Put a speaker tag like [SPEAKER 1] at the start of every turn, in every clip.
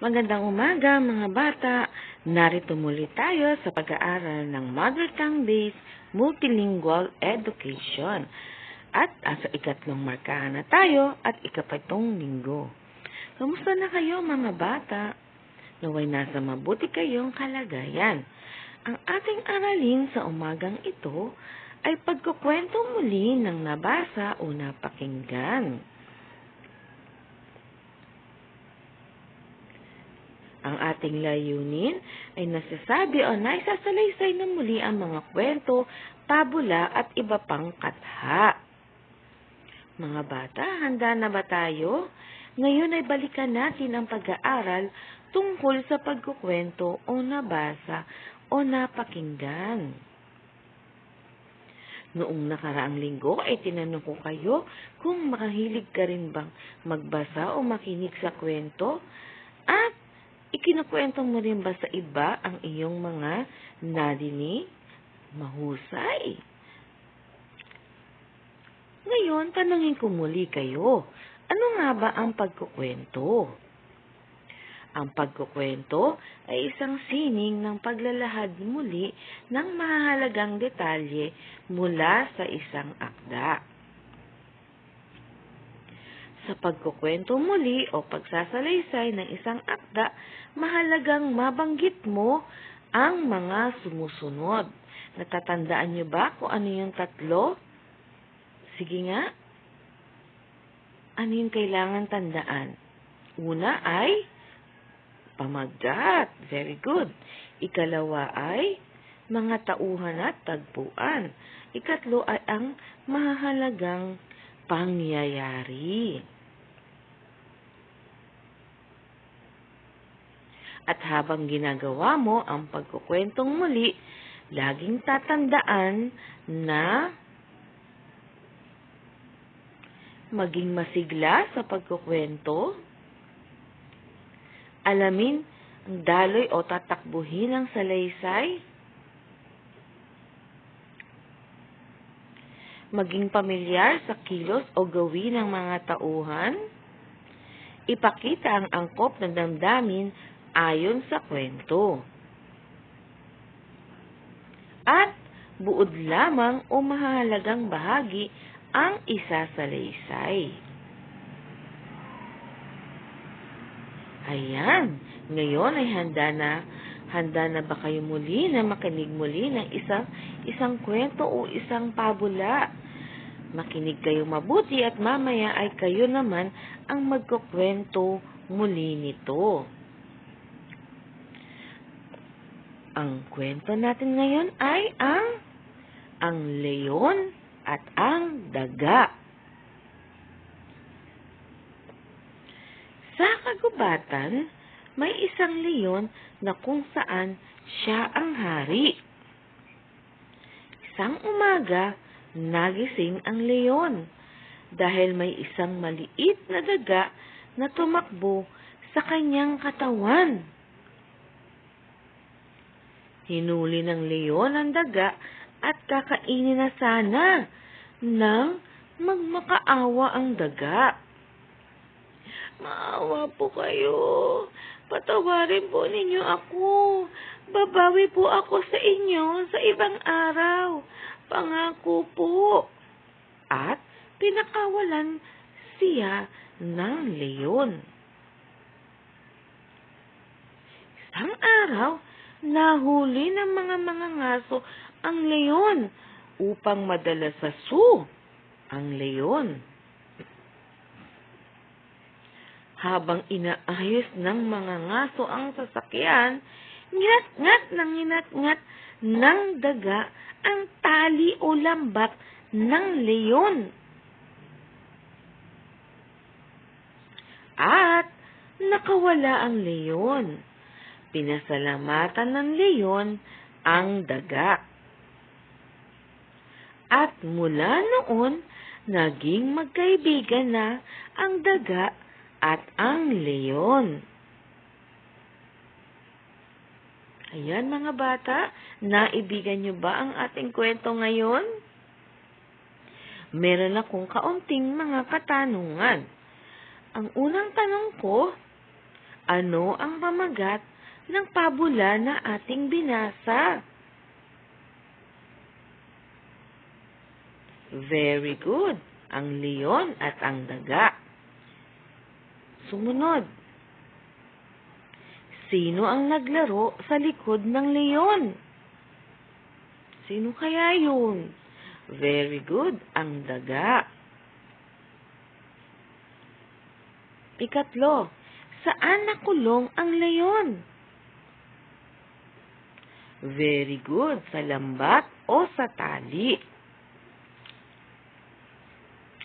[SPEAKER 1] Magandang umaga mga bata! Narito muli tayo sa pag-aaral ng Mother Tongue Based Multilingual Education. At asa ikatlong markahan na tayo at ikapatong linggo. Kamusta na kayo mga bata? Naway nasa mabuti kayong kalagayan. Ang ating aralin sa umagang ito ay pagkukwento muli ng nabasa o napakinggan. Ang ating layunin ay nasasabi o naisasalaysay na muli ang mga kwento, pabula at iba pang katha. Mga bata, handa na ba tayo? Ngayon ay balikan natin ang pag-aaral tungkol sa pagkukwento o nabasa o napakinggan. Noong nakaraang linggo ay tinanong ko kayo kung makahilig ka rin bang magbasa o makinig sa kwento at Ikinukwento mo rin ba sa iba ang iyong mga nadinig? Mahusay. Ngayon, tanungin ko muli kayo. Ano nga ba ang pagkukwento? Ang pagkukwento ay isang sining ng paglalahad muli ng mahalagang detalye mula sa isang akda sa pagkukwento muli o pagsasalaysay ng isang akda, mahalagang mabanggit mo ang mga sumusunod. Natatandaan niyo ba kung ano yung tatlo? Sige nga. Ano yung kailangan tandaan? Una ay pamagat. Very good. Ikalawa ay mga tauhan at tagpuan. Ikatlo ay ang mahalagang pangyayari. At habang ginagawa mo ang pagkukwentong muli, laging tatandaan na maging masigla sa pagkukwento, alamin ang daloy o tatakbuhin ng salaysay, maging pamilyar sa kilos o gawin ng mga tauhan, ipakita ang angkop ng damdamin ayon sa kwento. At buod lamang o mahalagang bahagi ang isa sa laysay. Ayan, ngayon ay handa na Handa na ba kayo muli na makinig muli ng isang isang kwento o isang pabula? Makinig kayo mabuti at mamaya ay kayo naman ang magkukwento muli nito. Ang kwento natin ngayon ay ang ang leon at ang daga. Sa kagubatan, may isang leon na kung saan siya ang hari. Isang umaga, nagising ang leon dahil may isang maliit na daga na tumakbo sa kanyang katawan. Hinuli ng leon ang daga at kakainin na sana nang magmakaawa ang daga. Maawa po kayo. Patawarin po ninyo ako. Babawi po ako sa inyo sa ibang araw. Pangako po. At pinakawalan siya ng leon. Isang araw, nahuli ng mga mga ngaso ang leon upang madala sa zoo ang leon. Habang inaayos ng mga ngaso ang sasakyan, ngat-ngat ng ngat-ngat ng daga ang tali o lambat ng leon. At nakawala ang leon pinasalamatan ng leon ang daga. At mula noon, naging magkaibigan na ang daga at ang leon. Ayan mga bata, naibigan nyo ba ang ating kwento ngayon? Meron akong kaunting mga katanungan. Ang unang tanong ko, Ano ang pamagat ng pabula na ating binasa? Very good. Ang leon at ang daga. Sumunod. Sino ang naglaro sa likod ng leon? Sino kaya yun? Very good. Ang daga. Ikatlo, saan nakulong ang leon? Very good. Sa lambat o sa tali.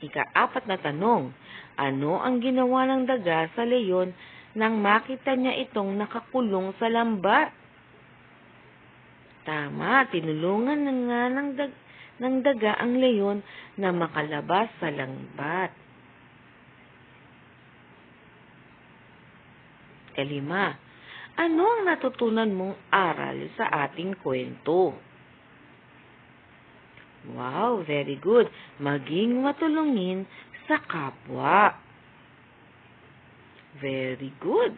[SPEAKER 1] Ikaapat na tanong, ano ang ginawa ng daga sa leon nang makita niya itong nakakulong sa lambat? Tama, tinulungan na nga ng, dag- ng daga ang leon na makalabas sa lambat. Kalima, ano ang natutunan mong aral sa ating kwento? Wow, very good. Maging matulungin sa kapwa. Very good.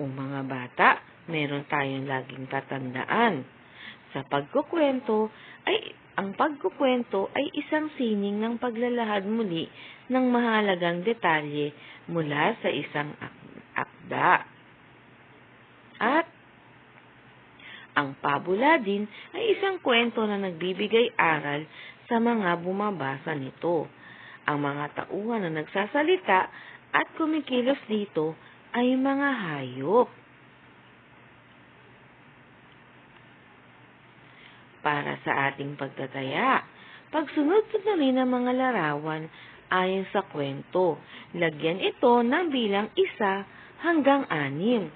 [SPEAKER 1] O mga bata, meron tayong laging tatandaan. Sa pagkukwento ay ang pagkukwento ay isang sining ng paglalahad muli ng mahalagang detalye mula sa isang ak- akda. At ang pabula din ay isang kwento na nagbibigay aral sa mga bumabasa nito. Ang mga tauhan na nagsasalita at kumikilos dito ay mga hayop. Para sa ating pagtataya, pagsunod-sunod ng mga larawan ayon sa kwento. Lagyan ito ng bilang isa hanggang anim.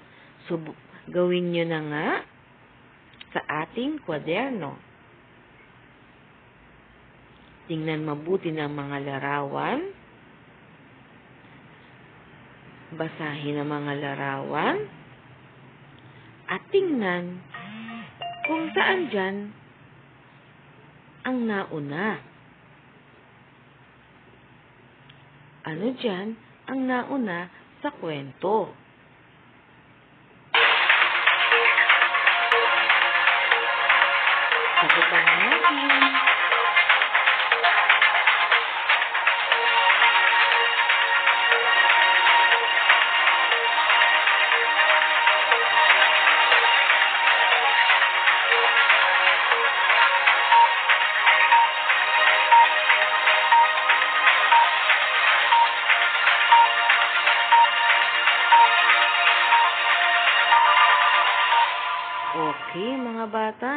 [SPEAKER 1] Sub gawin nyo na nga sa ating kwaderno. Tingnan mabuti ng mga larawan. Basahin ang mga larawan. At tingnan kung saan dyan ang nauna. Ano dyan ang nauna sa kwento? Mga bata,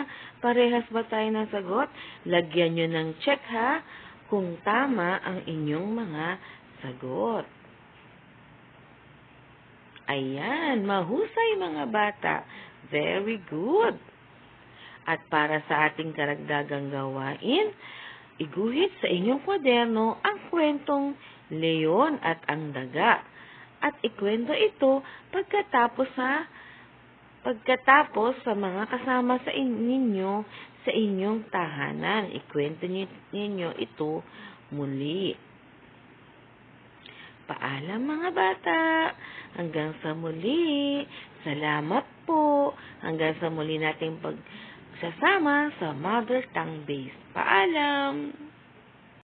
[SPEAKER 1] parehas ba tayo ng sagot? Lagyan nyo ng check ha kung tama ang inyong mga sagot. Ayan, mahusay mga bata. Very good. At para sa ating karagdagang gawain, iguhit sa inyong kwaderno ang kwentong Leon at ang Daga. At ikwento ito pagkatapos sa Pagkatapos sa mga kasama sa in- ninyo sa inyong tahanan, ikwento ni- ninyo ito muli. Paalam mga bata. Hanggang sa muli. Salamat po. Hanggang sa muli nating pagsasama sa Mother Tongue Base. Paalam.